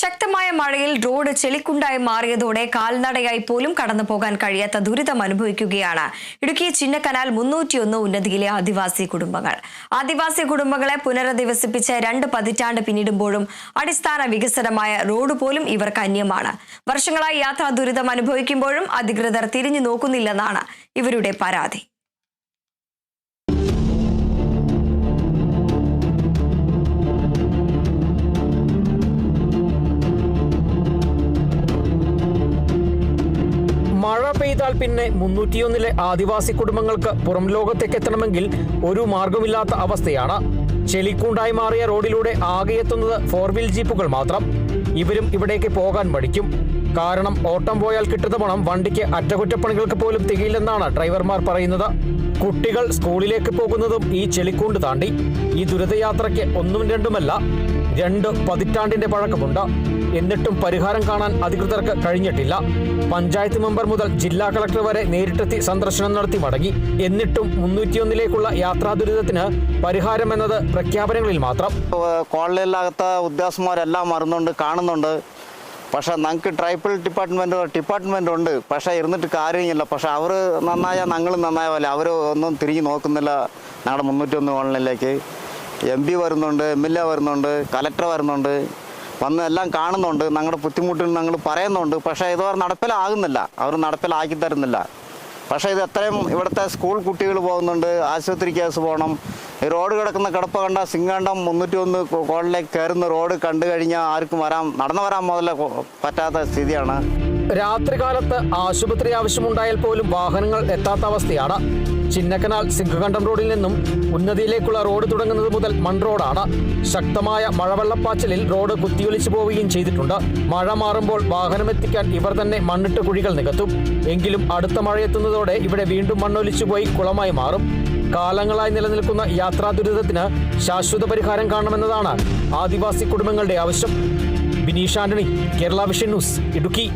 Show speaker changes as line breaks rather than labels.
ശക്തമായ മഴയിൽ റോഡ് ചെളിക്കുണ്ടായി മാറിയതോടെ കാൽനടയായി പോലും കടന്നു പോകാൻ കഴിയാത്ത ദുരിതം അനുഭവിക്കുകയാണ്. ഇടുക്കി ചിന്നക്കനാൽ മുന്നൂറ്റിയൊന്ന് ഉന്നതിയിലെ ആദിവാസി കുടുംബങ്ങൾ. ആദിവാസി കുടുംബങ്ങളെ പുനരധിവസിപ്പിച്ച് രണ്ട് പതിറ്റാണ്ട് പിന്നിടുമ്പോഴും അടിസ്ഥാന വികസനമായ റോഡ് പോലും ഇവർക്ക് അന്യമാണ്. വർഷങ്ങളായി യാത്രാ ദുരിതം അനുഭവിക്കുമ്പോഴും അധികൃതർ തിരിഞ്ഞു നോക്കുന്നില്ലെന്നാണ് ഇവരുടെ പരാതി.
മഴ പെയ്താൽ പിന്നെ മുന്നൂറ്റിയൊന്നിലെ ആദിവാസി കുടുംബങ്ങൾക്ക് പുറം ലോകത്തേക്ക് എത്തണമെങ്കിൽ ഒരു മാർഗമില്ലാത്ത അവസ്ഥയാണ്. ചെലിക്കൂണ്ടായി മാറിയ റോഡിലൂടെ ആകെ എത്തുന്നത് ഫോർ വീൽ ജീപ്പുകൾ മാത്രം. ഇവരും ഇവിടേക്ക് പോകാൻ മടിക്കും. കാരണം ഓട്ടം പോയാൽ കിട്ടുന്ന പണം വണ്ടിക്ക് അറ്റകുറ്റപ്പണികൾക്ക് പോലും തികയില്ലെന്നാണ് ഡ്രൈവർമാർ പറയുന്നത്. കുട്ടികൾ സ്കൂളിലേക്ക് പോകുന്നതും ഈ ചെളിക്കൂണ്ട് താണ്ടി. ഈ ദുരിതയാത്രയ്ക്ക് ഒന്നും രണ്ടുമല്ല രണ്ട് പതിറ്റാണ്ടിന്റെ പഴക്കമുണ്ട്. എന്നിട്ടും പരിഹാരം കാണാൻ അധികൃതർക്ക് കഴിഞ്ഞിട്ടില്ല. പഞ്ചായത്ത് മെമ്പർ മുതൽ ജില്ലാ കളക്ടർ വരെ നേരിട്ടെത്തി സന്ദർശനം നടത്തി മടങ്ങി. എന്നിട്ടും മുന്നൂറ്റിയൊന്നിലേക്കുള്ള യാത്രാ ദുരിതത്തിന് പരിഹാരം എന്നത് പ്രഖ്യാപനങ്ങളിൽ മാത്രം.
കോളനിയിലകത്ത് ഉദ്യോഗസ്ഥന്മാരെല്ലാം മറന്നുണ്ട് കാണുന്നുണ്ട്. പക്ഷെ നമുക്ക് ട്രൈബൽ ഡിപ്പാർട്ട്മെന്റ് ഡിപ്പാർട്ട്മെന്റ് ഉണ്ട്. പക്ഷേ ഇരുന്നിട്ട് കാര്യമില്ല. പക്ഷെ അവർ നന്നായാൽ നന്നായ പോലെ. അവർ ഒന്നും തിരിഞ്ഞു നോക്കുന്നില്ല ഞങ്ങളുടെ മുന്നൂറ്റൊന്ന് കോളനിയിലേക്ക്. എം പി വരുന്നുണ്ട് എം എൽ എ വരുന്നുണ്ട് കലക്ടർ വരുന്നുണ്ട്. വന്ന് എല്ലാം കാണുന്നുണ്ട് ഞങ്ങളുടെ ബുദ്ധിമുട്ടിന് ഞങ്ങൾ പറയുന്നുണ്ട് പക്ഷേ ഇത് അവർ നടപ്പിലാകുന്നില്ല. അവർ നടപ്പിലാക്കി തരുന്നില്ല. പക്ഷേ ഇത് എത്രയും ഇവിടുത്തെ സ്കൂൾ കുട്ടികൾ പോകുന്നുണ്ട് ആശുപത്രി കേസ് പോകണം റോഡ് കിടക്കുന്ന കിടപ്പ് കണ്ട സിംഗാണ്ടം മുന്നൂറ്റി ഒന്ന് കോളിലേക്ക് കയറുന്ന റോഡ് കണ്ടു കഴിഞ്ഞാൽ ആർക്കും വരാൻ നടന്നു വരാൻ മുതലേ പറ്റാത്ത സ്ഥിതിയാണ്.
രാത്രികാലത്ത് ആശുപത്രി ആവശ്യമുണ്ടായാൽ പോലും വാഹനങ്ങൾ എത്താത്ത അവസ്ഥയാണ്. ചിന്നക്കനാൽ സിംഹകണ്ഠം റോഡിൽ നിന്നും ഉന്നതിയിലേക്കുള്ള റോഡ് തുടങ്ങുന്നത് മുതൽ മൺ റോഡാണ്. ശക്തമായ മഴവെള്ളപ്പാച്ചിലിൽ റോഡ് കുത്തിയൊലിച്ചു പോവുകയും ചെയ്തിട്ടുണ്ട്. മഴ മാറുമ്പോൾ വാഹനമെത്തിക്കാൻ ഇവർ തന്നെ മണ്ണിട്ട് കുഴികൾ നികത്തും. എങ്കിലും അടുത്ത മഴയെത്തുന്നതോടെ ഇവിടെ വീണ്ടും മണ്ണൊലിച്ചു പോയി കുളമായി മാറും. കാലങ്ങളായി നിലനിൽക്കുന്ന യാത്രാ ദുരിതത്തിന് ശാശ്വത പരിഹാരം കാണണമെന്നതാണ് ആദിവാസി കുടുംബങ്ങളുടെ ആവശ്യം. Bineesh Antony Kerala Vision News Idukki.